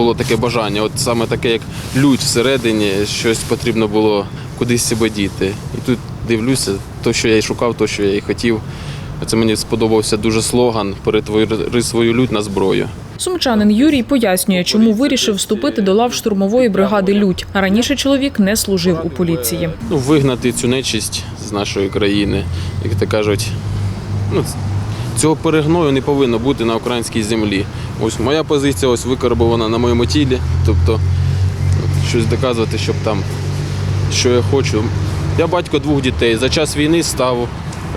було таке бажання, от саме таке, як лють всередині, щось потрібно було кудись себе діти. І тут дивлюся, то, що я і шукав, то, що я і хотів. Це мені сподобався дуже слоган перетвори свою лють на зброю. Сумчанин Юрій пояснює, чому вирішив вступити до лав штурмової бригади Людь. Раніше чоловік не служив у поліції. Ну, вигнати цю нечисть з нашої країни, як то кажуть, ну, цього перегною не повинно бути на українській землі. Ось моя позиція ось викарбована на моєму тілі. Тобто щось доказувати, щоб там, що я хочу. Я батько двох дітей. За час війни став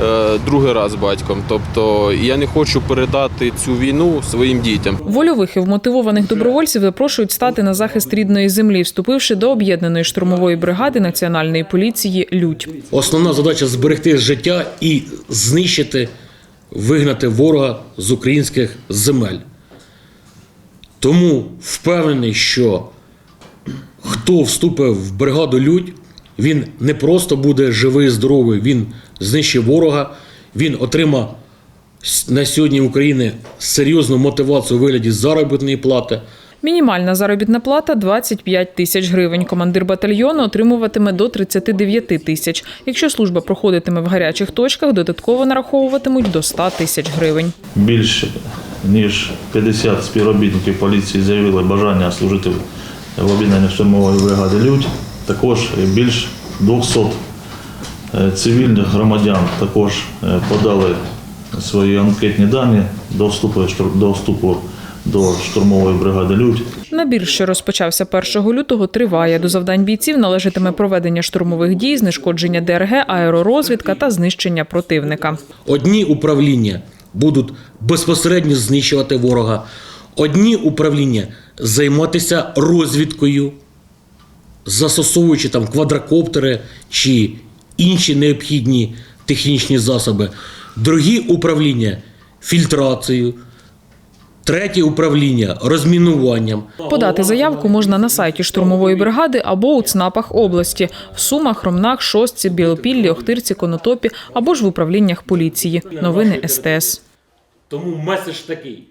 е, другий раз батьком. Тобто я не хочу передати цю війну своїм дітям. Вольових і вмотивованих добровольців запрошують стати на захист рідної землі, вступивши до об'єднаної штурмової бригади національної поліції Людь. Основна задача зберегти життя і знищити, вигнати ворога з українських земель. Тому впевнений, що хто вступив в бригаду Людь, він не просто буде живий, здоровий, він знищить ворога, він отримав на сьогодні в Україні серйозну мотивацію у вигляді заробітної плати. Мінімальна заробітна плата 25 тисяч гривень. Командир батальйону отримуватиме до 39 тисяч. Якщо служба проходитиме в гарячих точках, додатково нараховуватимуть до 100 тисяч гривень. Більш ніж 50 співробітників поліції заявили бажання служити в об'єднанні штурмової бригади Людь. Також більш 200 е, цивільних громадян також е, подали свої анкетні дані до вступу, до вступу до штурмової бригади Людь. Набір, що розпочався 1 лютого, триває. До завдань бійців належатиме проведення штурмових дій, знешкодження ДРГ, аеророзвідка та знищення противника. Одні управління будуть безпосередньо знищувати ворога, одні управління займатися розвідкою, застосовуючи там квадрокоптери чи інші необхідні технічні засоби, другі управління фільтрацією, третє управління розмінуванням. Подати заявку можна на сайті штурмової бригади або у ЦНАПах області в Сумах, Ромнах, Шостці, Білопіллі, Охтирці, Конотопі або ж в управліннях поліції. Новини СТС. Тому меседж такий: